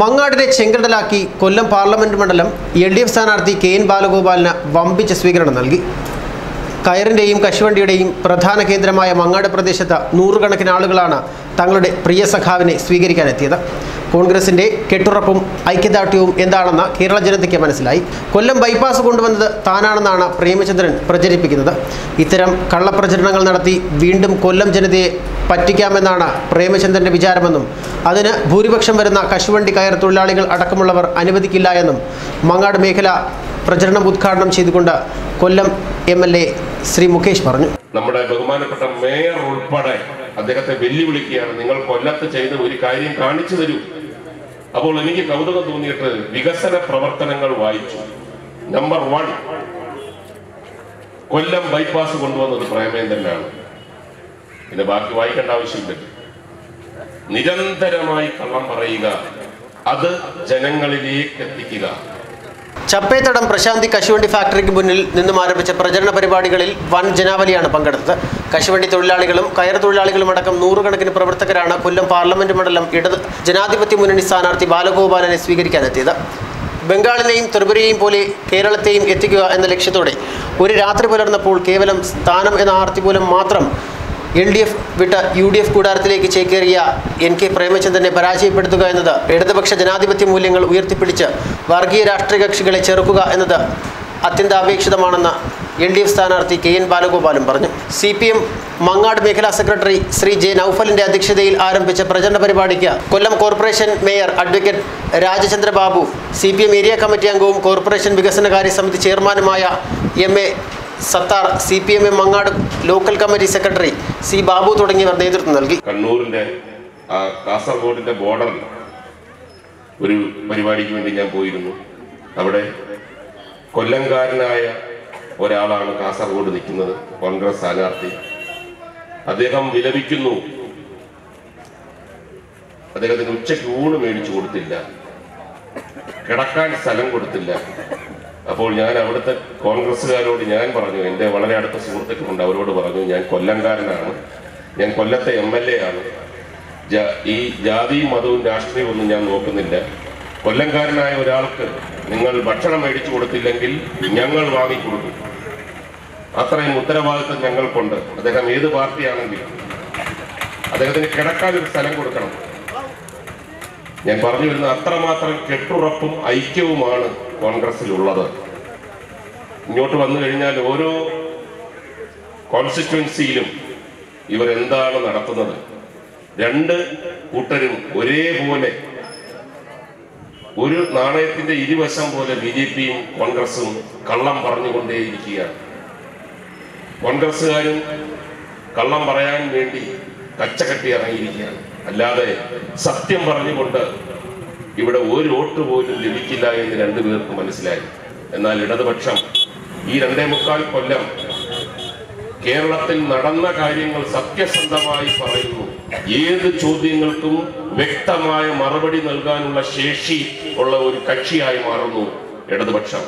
മങ്ങാടിനെ ചെങ്കടലാക്കി കൊല്ലം പാർലമെന്റ് മണ്ഡലം L D F സ്ഥാനാർത്ഥി കെ എൻ ബാലഗോപാലിന് വമ്പിച്ച സ്വീകരണം നൽകി. കയറിന്റെയും കശുവണ്ടിയുടെയും പ്രധാന കേന്ദ്രമായ മങ്ങാട് പ്രദേശത്ത് നൂറുകണക്കിന് ആളുകളാണ് തങ്ങളുടെ പ്രിയ സഖാവിനെ സ്വീകരിക്കാനെത്തിയത്. കോൺഗ്രസിന്റെ കെട്ടുറപ്പും ഐക്യദാർഢ്യവും എന്താണെന്ന് കേരള ജനതയ്ക്ക് മനസ്സിലായി. കൊല്ലം ബൈപ്പാസ് കൊണ്ടുവന്നത് താനാണെന്നാണ് പ്രേമചന്ദ്രൻ പ്രചരിപ്പിക്കുന്നത്. ഇത്തരം കള്ളപ്രചരണങ്ങൾ നടത്തി വീണ്ടും കൊല്ലം ജനതയെ പറ്റിക്കാമെന്നാണ് പ്രേമചന്ദ്രന്റെ വിചാരമെന്നും അതിന് ഭൂരിപക്ഷം വരുന്ന കശുവണ്ടി കയർ തൊഴിലാളികൾ അടക്കമുള്ളവർ അനുവദിക്കില്ല എന്നും മങ്ങാട് മേഖല പ്രചരണം ഉദ്ഘാടനം ചെയ്തുകൊണ്ട് Kollam M L A Shri Mukesh പറഞ്ഞു. നമ്മുടെ ബഹുമാനപ്പെട്ട മേയർ ഉൾപ്പെടെ അദ്ദേഹത്തെ വെല്ലുവിളിക്കുകയാണ്. നിങ്ങൾ കൊല്ലത്ത് ചെയ്ത ഒരു കാര്യം കാണിച്ചു തരൂ. അപ്പോൾ എനിക്ക് കൗതുകം തോന്നിയിട്ട് വികസന പ്രവർത്തനങ്ങൾ വായിച്ചു. നമ്പർ വൺ കൊല്ലം ബൈപ്പാസ് കൊണ്ടുവന്നത് തന്നെയാണ്. പിന്നെ ബാക്കി വായിക്കേണ്ട ആവശ്യമില്ല. നിരന്തരമായി കള്ളം പറയുക അത് ജനങ്ങളിലേക്ക് എത്തിക്കുക. ചപ്പേത്തടം പ്രശാന്തി കശുവണ്ടി ഫാക്ടറിക്ക് മുന്നിൽ നിന്നും ആരംഭിച്ച പ്രചരണ പരിപാടികളിൽ വൻ ജനാവലിയാണ് പങ്കെടുത്തത്. കശുവണ്ടി തൊഴിലാളികളും കയർ തൊഴിലാളികളും അടക്കം നൂറുകണക്കിന് പ്രവർത്തകരാണ് കൊല്ലം പാർലമെന്റ് മണ്ഡലം ഇടത് ജനാധിപത്യ മുന്നണി സ്ഥാനാർത്ഥി ബാലഗോപാലനെ സ്വീകരിക്കാനെത്തിയത്. ബംഗാളിനെയും ത്രിപുരയെയും പോലെ കേരളത്തെയും എത്തിക്കുക എന്ന ലക്ഷ്യത്തോടെ ഒരു രാത്രി പുലർന്നപ്പോൾ കേവലം സ്ഥാനം എന്ന ആർത്തി പോലും മാത്രം എൽ ഡി എഫ് വിട്ട യു ഡി എഫ് കൂടാരത്തിലേക്ക് ചേക്കേറിയ എൻ കെ പ്രേമചന്ദ്രനെ പരാജയപ്പെടുത്തുക എന്നത് ഇടതുപക്ഷ ജനാധിപത്യ മൂല്യങ്ങൾ ഉയർത്തിപ്പിടിച്ച് വർഗീയ രാഷ്ട്രീയ കക്ഷികളെ ചെറുക്കുക എന്നത് അത്യന്താപേക്ഷിതമാണെന്ന് എൽ ഡി എഫ് സ്ഥാനാർത്ഥി കെ എൻ ബാലഗോപാലും പറഞ്ഞു. സി പി എം മങ്ങാട് മേഖലാ സെക്രട്ടറി ശ്രീ ജെ നൌഫലിന്റെ അധ്യക്ഷതയിൽ ആരംഭിച്ച പ്രചരണ പരിപാടിക്ക് Kollam corporation mayor advocate Rajachandra Babu C area committee അംഗവും കോർപ്പറേഷൻ വികസനകാര്യ സമിതി ചെയർമാനുമായ M A Sattar C P M M Mangad local committee secretary C Babu തുടങ്ങിയവർ നേതൃത്വം നൽകി. കണ്ണൂരിന്റെ കാസർഗോഡിന്റെ ബോർഡറിൽ ഒരു പരിപാടിക്ക് വേണ്ടി ഞാൻ പോയിരുന്നു. അവിടെ കൊല്ലംകാരനായ ഒരാളാണ് കാസർഗോഡ് നിൽക്കുന്നത് കോൺഗ്രസ് സ്ഥാനാർത്ഥി. അദ്ദേഹം വിലപിക്കുന്നു. അദ്ദേഹത്തിന് ഉച്ചയ്ക്ക് ഊണ് മേടിച്ചു കൊടുത്തില്ല. കിടക്കാൻ സ്ഥലം കൊടുത്തില്ല. അപ്പോൾ ഞാൻ അവിടുത്തെ കോൺഗ്രസ്സുകാരോട് ഞാൻ പറഞ്ഞു എന്റെ വളരെ അടുത്ത സുഹൃത്തുക്കളുണ്ട് അവരോട് പറഞ്ഞു ഞാൻ കൊല്ലംകാരനാണ് ഞാൻ കൊല്ലത്തെ എം എൽ എ ആണ്. ഈ ജാതിയും മതവും രാഷ്ട്രീയവും ഒന്നും ഞാൻ നോക്കുന്നില്ല. കൊല്ലംകാരനായ ഒരാൾക്ക് നിങ്ങൾ ഭക്ഷണം മേടിച്ചു കൊടുത്തില്ലെങ്കിൽ ഞങ്ങൾ വാങ്ങിക്കൊടുക്കും. അത്രയും ഉത്തരവാദിത്വം ഞങ്ങൾക്കുണ്ട്. അദ്ദേഹം ഏത് പാർട്ടിയാണെങ്കിലും അദ്ദേഹത്തിന് കിടക്കാൻ ഒരു സ്ഥലം കൊടുക്കണം. ഞാൻ പറഞ്ഞു വരുന്നത് അത്രമാത്രം കെട്ടുറപ്പും ഐക്യവുമാണ് കോൺഗ്രസിലുള്ളത് ഇങ്ങോട്ട് വന്നു കഴിഞ്ഞാൽ ഓരോ കോൺസ്റ്റിറ്റ്യുവൻസിയിലും ഇവരെന്താണ് നടത്തുന്നത്? രണ്ട് കൂട്ടരും ഒരേപോലെ ഒരു നാണയത്തിന്റെ ഇരുവശം പോലെ ബി ജെ പിയും കോൺഗ്രസും കള്ളം പറഞ്ഞുകൊണ്ടേയിരിക്കുകയാണ്. കോൺഗ്രസ്സുകാരും കള്ളം പറയാൻ വേണ്ടി കച്ചകെട്ടി ഇറങ്ങിയിരിക്കുകയാണ്. അല്ലാതെ സത്യം പറഞ്ഞുകൊണ്ട് ഇവിടെ ഒരു വോട്ട് പോലും ലഭിക്കില്ല എന്ന് രണ്ടുപേർക്ക് മനസ്സിലായി. എന്നാൽ ഇടതുപക്ഷം ഈ രണ്ടേ മുക്കാൽ കൊല്ലം കേരളത്തിൽ നടന്ന കാര്യങ്ങൾ സത്യസന്ധമായി പറയുന്നു. ഏത് ചോദ്യങ്ങൾക്കും വ്യക്തമായ മറുപടി നൽകാനുള്ള ശേഷി ഉള്ള ഒരു കക്ഷിയായി മാറുന്നു ഇടതുപക്ഷം.